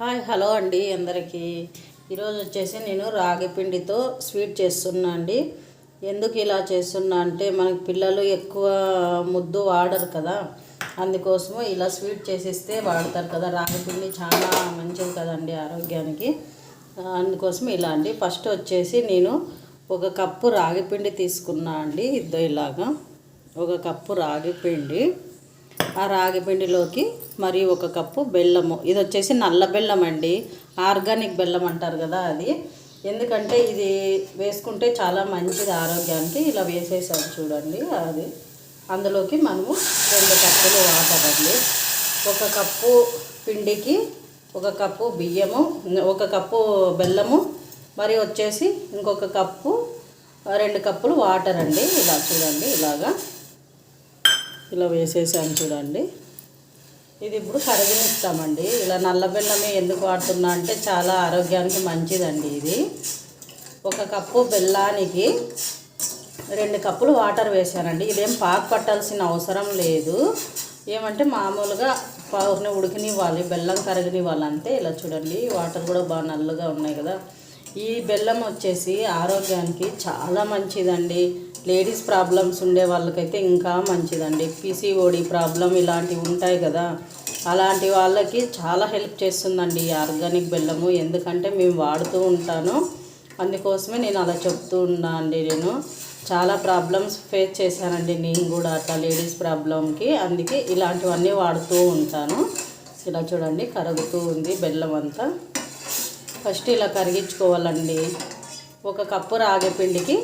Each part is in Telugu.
హాయ్ హలో అండి అందరికీ. ఈరోజు వచ్చేసి నేను రాగి పిండితో స్వీట్ చేస్తున్నా అండి. ఎందుకు ఇలా చేస్తున్నా అంటే మనకి పిల్లలు ఎక్కువ ముద్దు వాడరు కదా. అందుకోసము ఇలా స్వీట్ చేసిస్తే వాడతారు కదా. రాగి పిండి చాలా మంచిది కదండి ఆరోగ్యానికి. అందుకోసం ఇలా అండి. ఫస్ట్ వచ్చేసి నేను ఒక కప్పు రాగి పిండి తీసుకున్నా అండి. ఇద్దో ఇలాగా. ఒక కప్పు రాగి పిండి. ఆ రాగి పిండిలోకి మరి ఒక కప్పు బెల్లము. ఇది వచ్చేసి నల్ల బెల్లం అండి. ఆర్గానిక్ బెల్లం అంటారు కదా అది. ఎందుకంటే ఇది వేసుకుంటే చాలా మంచిది ఆరోగ్యానికి. ఇలా వేసేసాము చూడండి అది. అందులోకి మనము రెండు కప్పులు వాటర్ అండి. ఒక కప్పు పిండికి ఒక కప్పు బియ్యము ఒక కప్పు బెల్లము మరి వచ్చేసి ఇంకొక కప్పు రెండు కప్పులు వాటర్ అండి. ఇలా చూడండి ఇలాగా. ఇలా వేసేసాను చూడండి. ఇది ఇప్పుడు కరిగినిస్తామండి. ఇలా నల్ల బెల్లమే ఎందుకు వాడుతున్నా అంటే చాలా ఆరోగ్యానికి మంచిదండి ఇది. ఒక కప్పు బెల్లానికి రెండు కప్పులు వాటర్ వేసానండి ఇదేం పాకు పట్టాల్సిన అవసరం లేదు. ఏమంటే మామూలుగా పౌర్ని ఉడికినివ్వాలి బెల్లం కరగనివ్వాలి అంతే ఇలా చూడండి వాటర్ కూడా బాగా నల్లగా ఉన్నాయి కదా. ఈ బెల్లం వచ్చేసి ఆరోగ్యానికి చాలా మంచిదండి. లేడీస్ ప్రాబ్లమ్స్ ఉండే వాళ్ళకైతే ఇంకా మంచిదండి. పీసీఓడి ప్రాబ్లం ఇలాంటివి ఉంటాయి కదా. అలాంటి వాళ్ళకి చాలా హెల్ప్ చేస్తుందండి ఈ ఆర్గానిక్ బెల్లము. ఎందుకంటే మేము వాడుతూ ఉంటాను. అందుకోసమే నేను అలా చెప్తూ ఉన్నా అండి నేను. చాలా ప్రాబ్లమ్స్ ఫేస్ చేశానండి నేను కూడా అట్లా లేడీస్ ప్రాబ్లంకి. అందుకే ఇలాంటివన్నీ వాడుతూ ఉంటాను. ఇలా చూడండి కరుగుతూ ఉంది బెల్లం అంతా ఫస్ట్ ఇలా కరిగించుకోవాలండి. ఒక కప్పు రాగిపిండికి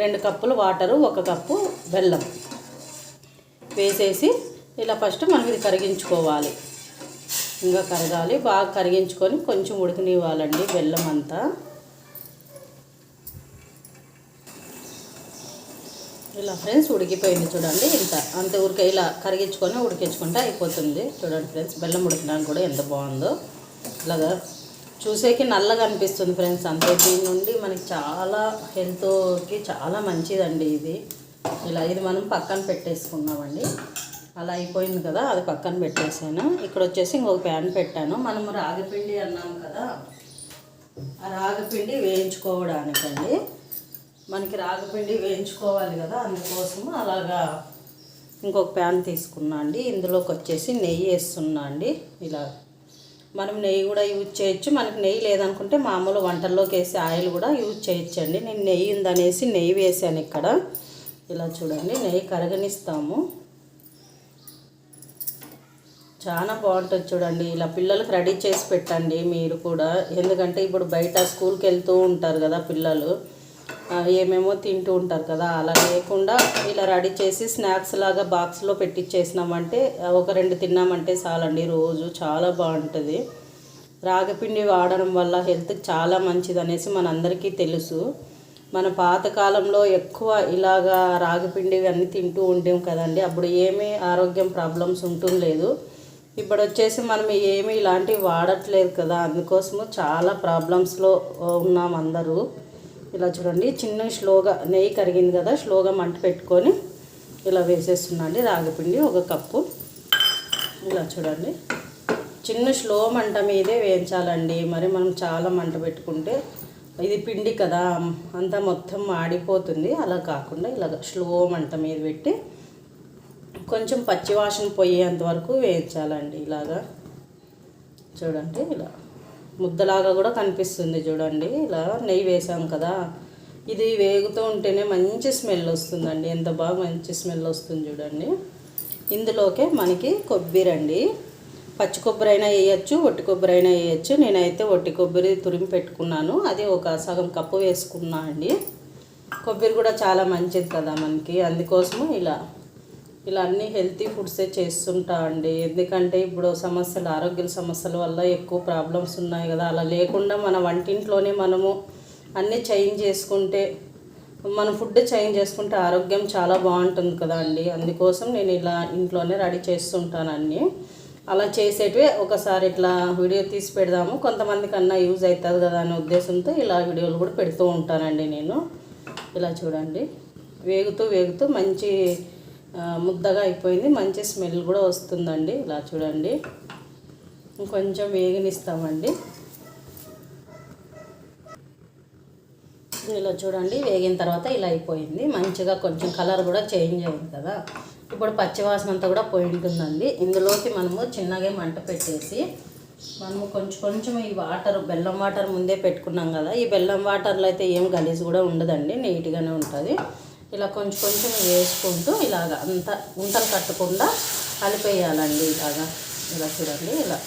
రెండు కప్పులు వాటరు ఒక కప్పు బెల్లం వేసేసి ఇలా ఫస్ట్ మనం ఇది కరిగించుకోవాలి. ఇంకా కరగాలి. బాగా కరిగించుకొని కొంచెం ఉడికినివ్వాలండి బెల్లం అంతా. ఇలా ఫ్రెండ్స్ ఉడికిపోయింది చూడండి. ఇంత అంత ఉడిక ఇలా కరిగించుకొని ఉడికించుకుంటే అయిపోతుంది. చూడండి ఫ్రెండ్స్ బెల్లం ఉడికినాక కూడా ఎంత బాగుందో. ఇలాగా చూసేకి నల్లగా అనిపిస్తుంది ఫ్రెండ్స్ అంతే. దీని నుండి మనకి చాలా హెల్త్కి చాలా మంచిదండి ఇది. ఇలా ఇది మనం పక్కన పెట్టేసుకున్నామండి. అలా అయిపోయింది కదా అది పక్కన పెట్టేసాను. ఇక్కడ వచ్చేసి ఇంకొక ప్యాన్ పెట్టాను. మనం రాగిపిండి అన్నాం కదా ఆ రాగిపిండి వేయించుకోవడానికండి. మనకి రాగిపిండి వేయించుకోవాలి కదా అందుకోసము అలాగా ఇంకొక ప్యాన్ తీసుకున్నా అండి. ఇందులోకి వచ్చేసి నెయ్యి వేస్తున్నా అండి. ఇలా మనం నెయ్యి కూడా యూజ్ చేయొచ్చు. మనకి నెయ్యి లేదనుకుంటే మామూలు వంటల్లోకి వేసే ఆయిల్ కూడా యూజ్ చేయొచ్చండి. నేను నెయ్యి ఉందనేసి నెయ్యి వేసాను ఇక్కడ. ఇలా చూడండి నెయ్యి కరగనిస్తాము. చాలా బాగుంటుంది చూడండి. ఇలా పిల్లలకు రెడీ చేసి పెట్టండి మీరు కూడా. ఎందుకంటే ఇప్పుడు బయట స్కూల్కి వెళ్తూ ఉంటారు కదా పిల్లలు. ఏమేమో తింటూ ఉంటారు కదా అలా లేకుండా ఇలా రెడీ చేసి స్నాక్స్ లాగా బాక్స్లో పెట్టించేసినామంటే ఒక రెండు తిన్నామంటే చాలండి రోజు చాలా బాగుంటుంది. రాగిపిండి వాడడం వల్ల హెల్త్కి చాలా మంచిది అనేసి మనందరికీ తెలుసు. మన పాతకాలంలో ఎక్కువ ఇలాగా రాగిపిండి అన్నీ తింటూ ఉంటాం కదండి అప్పుడు ఏమీ ఆరోగ్యం ప్రాబ్లమ్స్ ఉంటుండలేదు ఇప్పుడు వచ్చేసి మనం ఏమీ ఇలాంటివి వాడట్లేదు కదా అందుకోసము చాలా ప్రాబ్లమ్స్లో ఉన్నాం అందరూ. ఇలా చూడండి చిన్న స్లోగా నెయ్యి కరిగింది కదా స్లోగా మంట పెట్టుకొని ఇలా వేసేస్తున్నాండి రాగిపిండి ఒక కప్పు. ఇలా చూడండి చిన్న స్లో మంట మీదే వేయించాలండి. మరి మనం చాలా మంట పెట్టుకుంటే ఇది పిండి కదా అంతా మొత్తం ఆడిపోతుంది అలా కాకుండా ఇలా స్లో మంట మీద పెట్టి కొంచెం పచ్చివాసన పోయేంత వరకు వేయించాలండి ఇలాగా. చూడండి ఇలా. ముద్దలాగా కూడా కనిపిస్తుంది చూడండి. ఇలా నెయ్యి వేసాం కదా. ఇది వేగుతూ ఉంటేనే మంచి స్మెల్ వస్తుందండి. ఎంత బాగా మంచి స్మెల్ వస్తుంది చూడండి. ఇందులోకే మనకి కొబ్బరి అండి. పచ్చి కొబ్బరి అయినా వేయచ్చు ఒట్టి కొబ్బరి అయినా వేయచ్చు. నేనైతే ఒట్టి కొబ్బరి తురిమి పెట్టుకున్నాను. అది ఒక సగం కప్పు వేసుకున్నా అండి. కొబ్బరి కూడా చాలా మంచిది కదా మనకి. అందుకోసము ఇలా ఇలా అన్ని హెల్తీ ఫుడ్సే చేస్తుంటా అండి. ఎందుకంటే ఇప్పుడు సమస్యలు ఆరోగ్య సమస్యల వల్ల ఎక్కువ ప్రాబ్లమ్స్ ఉన్నాయి కదా. అలా లేకుండా మన వంటింట్లోనే మనము అన్నీ చేంజ్ చేసుకుంటే మన ఫుడ్ చేంజ్ చేసుకుంటే ఆరోగ్యం చాలా బాగుంటుంది కదా అండి. అందుకోసం నేను ఇలా ఇంట్లోనే రెడీ చేస్తుంటాను అన్నీ. అలా చేసేటివి ఒకసారి ఇట్లా వీడియో తీసి పెడదాము. కొంతమంది కన్నా యూజ్ అవుతుంది కదా అనే ఉద్దేశంతో ఇలా వీడియోలు కూడా పెడుతూ ఉంటానండి నేను. ఇలా చూడండి. వేగుతూ వేగుతూ మంచి ముద్దగా అయిపోయింది. మంచి స్మెల్ కూడా వస్తుందండి. ఇలా చూడండి. ఇంకొంచెం వేగనిస్తామండి. ఇలా చూడండి. వేగిన తర్వాత ఇలా అయిపోయింది. మంచిగా కొంచెం కలర్ కూడా చేంజ్ అయింది కదా. ఇప్పుడు పచ్చివాసన అంతా కూడా పోయి ఉంటుందండి. ఇందులోకి మనము చిన్నగా మంట పెట్టేసి మనము కొంచెం కొంచెం ఈ వాటర్ బెల్లం వాటర్ ముందే పెట్టుకున్నాం కదా. ఈ బెల్లం వాటర్లో అయితే ఏం గలీజ్ కూడా ఉండదండి. నీట్గానే ఉంటుంది. ఇలా కొంచెం కొంచెం వేసుకుంటూ ఇలాగ అంత ఉంటలు కట్టకుండా కలిపేయాలండి ఇలాగా. ఇలా చూడండి ఇలా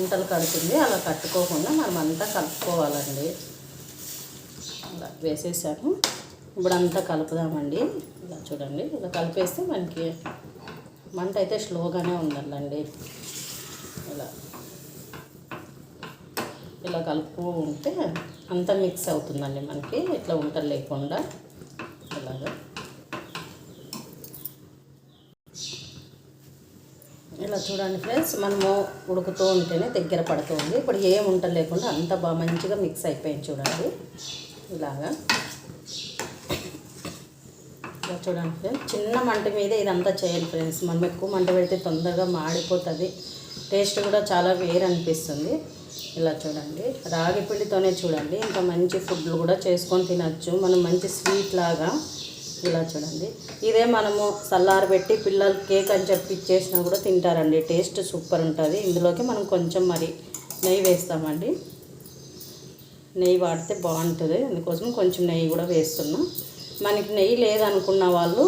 ఉంటలు కడుతుంది అలా కట్టుకోకుండా మనం అంతా కలుపుకోవాలండి. ఇలా వేసేసాను. ఇప్పుడు అంతా కలుపుదామండి. ఇలా చూడండి ఇలా కలిపేస్తే మనకి మంట అయితే స్లోగానే ఉండాలండి ఇలా ఇలా కలుపుతూ ఉంటే అంతా మిక్స్ అవుతుందండి మనకి ఇట్లా ఉంటలు లేకుండా. అలాగా ఇలా చూడండి ఫ్రెండ్స్ మనము ఉడుకుతూ ఉంటేనే దగ్గర పడుతుంది ఇప్పుడు ఏం ఉంట లేకుండా అంత బాగా మంచిగా మిక్స్ అయిపోయింది చూడండి. ఇలాగా. ఇలా చూడండి ఫ్రెండ్స్ చిన్న మంట మీద ఇదంతా చేయాలి ఫ్రెండ్స్. మనం ఎక్కువ మంట పెడితే తొందరగా మాడిపోతుంది. టేస్ట్ కూడా చాలా వేరు అనిపిస్తుంది ఇలా చూడండి. రాగి పిండితోనే చూడండి. ఇంకా మంచి ఫుడ్లు కూడా చేసుకొని తినచ్చు. మనం మంచి స్వీట్ లాగా ఇలా చూడండి. ఇదే మనము సల్లారు పెట్టి పిల్లలు కేక్ అని చెప్పి ఇచ్చేసినా కూడా తింటారండి. టేస్ట్ సూపర్ ఉంటుంది. ఇందులోకి మనం కొంచెం మరి నెయ్యి వేస్తామండి. నెయ్యి వాడితే బాగుంటుంది. అందుకోసం కొంచెం నెయ్యి కూడా వేస్తున్నాం. మనకి నెయ్యి లేదనుకున్న వాళ్ళు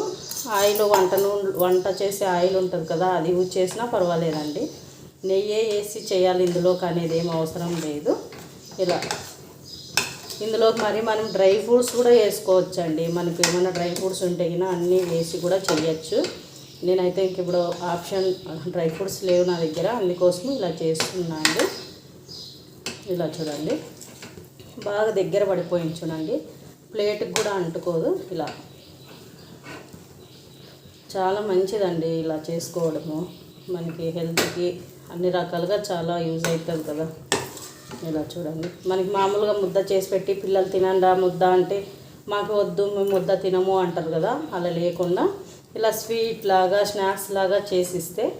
ఆయిల్ వంట వంట చేసే ఆయిల్ ఉంటుంది కదా అది యూజ్ చేసినా పర్వాలేదండి. నెయ్యే వేసి చేయాలి. ఇందులోకి అనేది ఏం అవసరం లేదు. ఇలా. ఇందులో మరి మనం డ్రై ఫ్రూట్స్ కూడా వేసుకోవచ్చు అండి మనకి ఏమైనా డ్రై ఫ్రూట్స్ ఉంటే అన్నీ వేసి కూడా చేయొచ్చు. నేనైతే ఇంక ఇప్పుడు ఆప్షన్ డ్రై ఫ్రూట్స్ లేవు నా దగ్గర. అందుకోసం ఇలా చేస్తున్నాను. ఇలా చూడండి. బాగా దగ్గర పడిపోయింది చూడండి. ప్లేట్కి కూడా అంటుకోదు. ఇలా. చాలా మంచిదండి ఇలా చేసుకోవడము. మనకి హెల్త్కి అన్ని రకాలుగా చాలా యూజ్ అవుతుంది కదా. ఇలా చూడండి. మనకి మామూలుగా ముద్ద చేసి పెట్టి పిల్లలు తినండా ముద్ద అంటే మాకు వద్దు మేము ముద్ద తినము అంటారు కదా. అలా లేకుండా ఇలా స్వీట్ లాగా స్నాక్స్ లాగా చేసిస్తే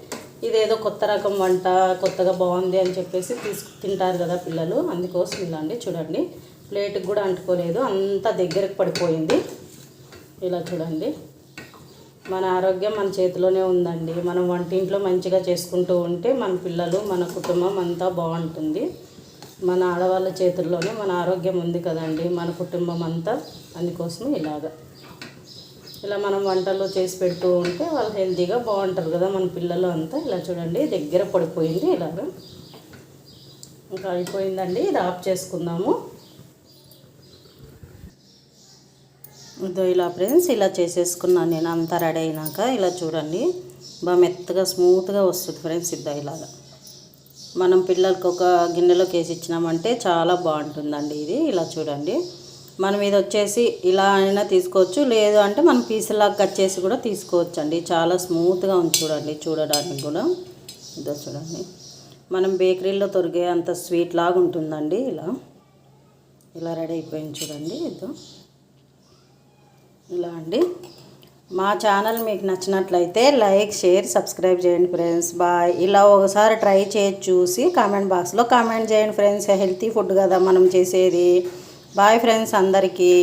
ఇదేదో కొత్త రకం వంట కొత్తగా బాగుంది అని చెప్పేసి తీసుకు తింటారు కదా పిల్లలు. అందుకోసం ఇలా అండి చూడండి. ప్లేట్కి కూడా అంటుకోలేదు. అంతా దగ్గరకు పడిపోయింది. ఇలా చూడండి. మన ఆరోగ్యం మన చేతిలోనే ఉందండి. మనం వంటింట్లో మంచిగా చేసుకుంటూ ఉంటే మన పిల్లలు మన కుటుంబం అంతా బాగుంటుంది. మన ఆడవాళ్ళ చేతుల్లోనే మన ఆరోగ్యం ఉంది కదండి. మన కుటుంబం అంతా అందుకోసం ఇలాగ. ఇలా మనం వంటలు చేసి పెడుతూ ఉంటే వాళ్ళు హెల్తీగా బాగుంటారు కదా మన పిల్లలు అంతా. ఇలా చూడండి దగ్గర పడిపోయింది ఇలాగ. ఇంకా అయిపోయిందండి. ఇది ఆఫ్ చేసుకుందాము. ఇదో ఇలా ఫ్రెండ్స్ ఇలా చేసేసుకున్నాను నేను. అంతా రెడీ అయినాక ఇలా చూడండి. బాగా మెత్తగా స్మూత్గా వస్తుంది ఫ్రెండ్స్ ఇద్దా ఇలాగా. మనం పిల్లలకి ఒక గిన్నెలోకి వేసి ఇచ్చినామంటే చాలా బాగుంటుందండి ఇది. ఇలా చూడండి. మనం ఇది వచ్చేసి ఇలా అయినా తీసుకోవచ్చు. లేదు అంటే మనం పీసులాగా కట్ చేసి కూడా తీసుకోవచ్చు అండి చాలా స్మూత్గా ఉంది చూడండి చూడడానికి కూడా. ఇదో చూడండి. మనం బేకరీలో తొరిగే అంత స్వీట్ లాగా ఉంటుందండి. ఇలా ఇలా రెడీ అయిపోయింది చూడండి. ఇదో. ఇలా అండి. మా ఛానల్ మీకు నచ్చినట్లయితే లైక్ షేర్ సబ్స్క్రైబ్ చేయండి ఫ్రెండ్స్. బాయ్. ఇలా ఒకసారి ట్రై చేసి చూసి కామెంట్ బాక్స్లో కామెంట్ చేయండి ఫ్రెండ్స్. హెల్తీ ఫుడ్ కదా మనం చేసేది. బాయ్ ఫ్రెండ్స్ అందరికీ.